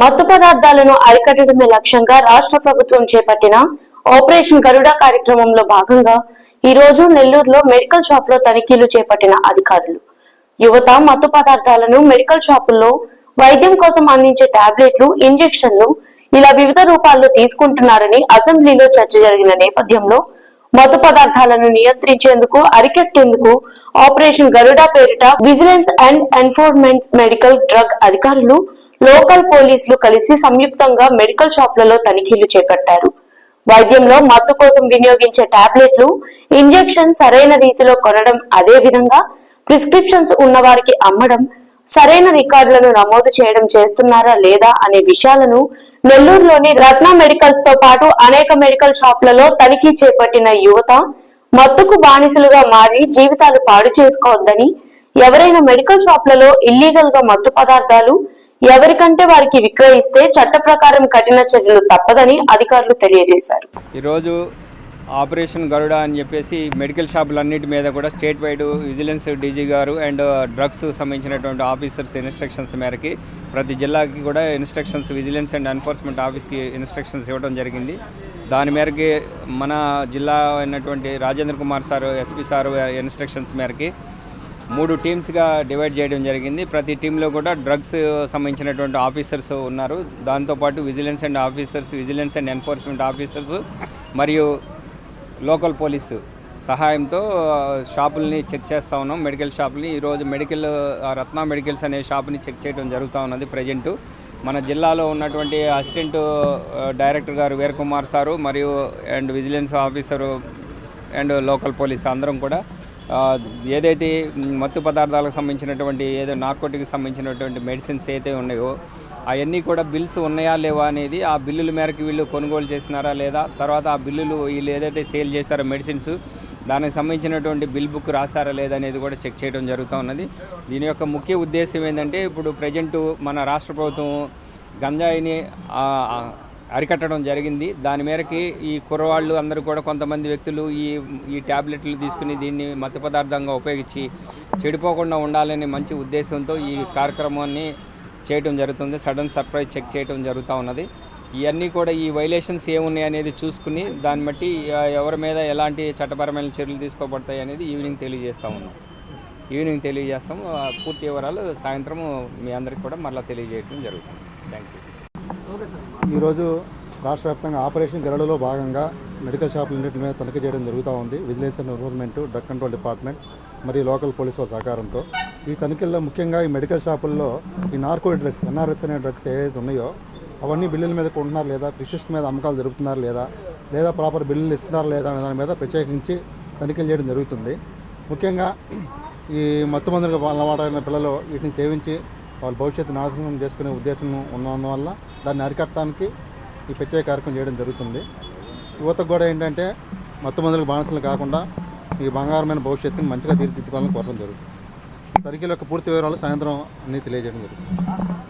మత్తు పదార్థాలను అరికట్టడమే లక్ష్యంగా రాష్ట్ర ప్రభుత్వం చేపట్టిన ఆపరేషన్ గరుడ కార్యక్రమంలో భాగంగా ఈ రోజు నెల్లూరులో మెడికల్ షాప్లో తనిఖీలు చేపట్టిన అధికారులు. యువత మత్తు పదార్థాలను మెడికల్ షాపుల్లో వైద్యం కోసం అందించే టాబ్లెట్లు ఇంజెక్షన్లు ఇలా వివిధ రూపాల్లో తీసుకుంటున్నారని అసెంబ్లీలో చర్చ జరిగిన నేపథ్యంలో మత్తు పదార్థాలను నియంత్రించేందుకు అరికట్టేందుకు ఆపరేషన్ గరుడా పేరిట vigilance and enforcement medical drug అధికారులు లోకల్ పోలీసులు కలిసి సంయుక్తంగా మెడికల్ షాపులలో తనిఖీలు చేపట్టారు. వైద్యంలో మత్తు కోసం వినియోగించే టాబ్లెట్లు ఇంజెక్షన్ సరైన రీతిలో కొనడం అదే విధంగా ప్రిస్క్రిప్షన్స్ ఉన్నవారికి అమ్మడం సరైన రికార్డులను నమోదు చేయడం చేస్తున్నారా లేదా అనే విషయాలను నెల్లూరులోని రత్న మెడికల్స్తో పాటు అనేక మెడికల్ షాపులలో తనిఖీ చేపట్టిన యువత మత్తుకు బానిసలుగా మారి జీవితాలు పాడు చేసుకోవద్దని ఎవరైనా మెడికల్ షాపులలో ఇల్లీగల్గా మత్తు పదార్థాలు ఎవరికంటే వారికి విక్రయిస్తే చట్ట ప్రకారం కఠిన చర్యలు తప్పదని అధికారులు తెలియజేశారు. ఈరోజు ఆపరేషన్ గరుడ అని చెప్పేసి మెడికల్ షాపులన్నిటి మీద కూడా స్టేట్ వైడ్ విజిలెన్స్ డీజీ గారు అండ్ డ్రగ్స్ సంబంధించినటువంటి ఆఫీసర్స్ ఇన్స్ట్రక్షన్స్ మేరకి ప్రతి జిల్లాకి కూడా ఇన్స్ట్రక్షన్స్ విజిలెన్స్ అండ్ ఎన్ఫోర్స్మెంట్ ఆఫీస్కి ఇన్స్ట్రక్షన్స్ ఇవ్వడం జరిగింది. దాని మేరకి మన జిల్లా అయినటువంటి Rajendra Kumar sir SP sir instructions మేరకి మూడు టీమ్స్గా డివైడ్ చేయడం జరిగింది. ప్రతి టీంలో కూడా డ్రగ్స్ సంబంధించినటువంటి ఆఫీసర్స్ ఉన్నారు. దాంతోపాటు vigilance and officers vigilance and enforcement officers మరియు లోకల్ పోలీసు సహాయంతో షాపుల్ని చెక్ చేస్తూ ఉన్నాం. మెడికల్ షాపుల్ని ఈరోజు మెడికల్ రత్న మెడికల్స్ అనే షాప్ని చెక్ చేయడం జరుగుతూ ఉన్నది ప్రజెంటు. మన జిల్లాలో ఉన్నటువంటి అసిస్టెంట్ డైరెక్టర్ గారు వీరకుమార్ సారు మరియు and vigilance officer and local police అందరం కూడా ఏదైతే మత్తు పదార్థాలకు సంబంధించినటువంటి ఏదో నార్కోటిక్ సంబంధించినటువంటి మెడిసిన్స్ అయితే ఉన్నాయో అవన్నీ కూడా బిల్స్ ఉన్నాయా లేవా అనేది ఆ బిల్లుల మేరకు వీళ్ళు కొనుగోలు చేసినారా లేదా తర్వాత ఆ బిల్లులు వీళ్ళు ఏదైతే సేల్ చేశారో మెడిసిన్స్ దానికి సంబంధించినటువంటి బిల్ బుక్ రాశారా లేదా అనేది కూడా చెక్ చేయడం జరుగుతూ ఉన్నది. దీని యొక్క ముఖ్య ఉద్దేశం ఏంటంటే ఇప్పుడు ప్రజెంట్ మన రాష్ట్ర ప్రభుత్వం గంజాయిని అరికట్టడం జరిగింది. దాని మేరకి ఈ కుర్రవాళ్ళు అందరూ కూడా కొంతమంది వ్యక్తులు ఈ ఈ ట్యాబ్లెట్లు తీసుకుని దీన్ని మత్తు పదార్థంగా ఉపయోగించి చెడిపోకుండా ఉండాలనే మంచి ఉద్దేశంతో ఈ కార్యక్రమాన్ని చేయడం జరుగుతుంది. సడన్ సర్ప్రైజ్ చెక్ చేయడం జరుగుతూ ఉన్నది. ఇవన్నీ కూడా ఈ వైలేషన్స్ ఏమున్నాయి అనేది చూసుకుని దాన్ని బట్టి ఎవరి మీద ఎలాంటి చట్టపరమైన చర్యలు తీసుకోబడతాయి అనేది ఈవినింగ్ తెలియజేస్తూ ఉన్నాం. ఈవినింగ్ తెలియజేస్తాం పూర్తి వివరాలు సాయంత్రం మీ అందరికి కూడా మళ్ళీ తెలియజేయడం జరుగుతుంది. Thank you sir. ఈరోజు రాష్ట్ర వ్యాప్తంగా ఆపరేషన్ గరడలో భాగంగా మెడికల్ షాపులన్నింటి మీద తనిఖీ చేయడం జరుగుతూ ఉంది. Vigilance and environment drug control department మరియు లోకల్ పోలీసుల సహకారంతో. ఈ తనిఖీల్లో ముఖ్యంగా ఈ మెడికల్ షాపుల్లో ఈ narco drugs N R S అనే డ్రగ్స్ ఏవైతే ఉన్నాయో అవన్నీ బిల్లుల మీద కొంటున్నారు లేదా ఫిషెస్ మీద అమ్మకాలు జరుపుతున్నారు లేదా లేదా ప్రాపర్ బిల్లులు ఇస్తున్నారు లేదా అనే దాని మీద ప్రత్యేకించి తనిఖీలు చేయడం జరుగుతుంది. ముఖ్యంగా ఈ మత్తు మందులకు అలవాటైన పిల్లలు వీటిని సేవించి వాళ్ళ భవిష్యత్తు నాశనం చేసుకునే ఉద్దేశం ఉన్నందువల్ల దాన్ని అరికట్టడానికి ఈ ప్రత్యేక కార్యక్రమం చేయడం జరుగుతుంది. యువతకు కూడా ఏంటంటే మత్తు మందులకు బానిసలు కాకుండా ఈ బంగారమైన భవిష్యత్తుని మంచిగా తీర్చిదిద్దుకోవాలని కోరడం జరుగుతుంది. తనిఖీల యొక్క పూర్తి వివరాలు సాయంత్రం అన్నీ తెలియజేయడం జరుగుతుంది.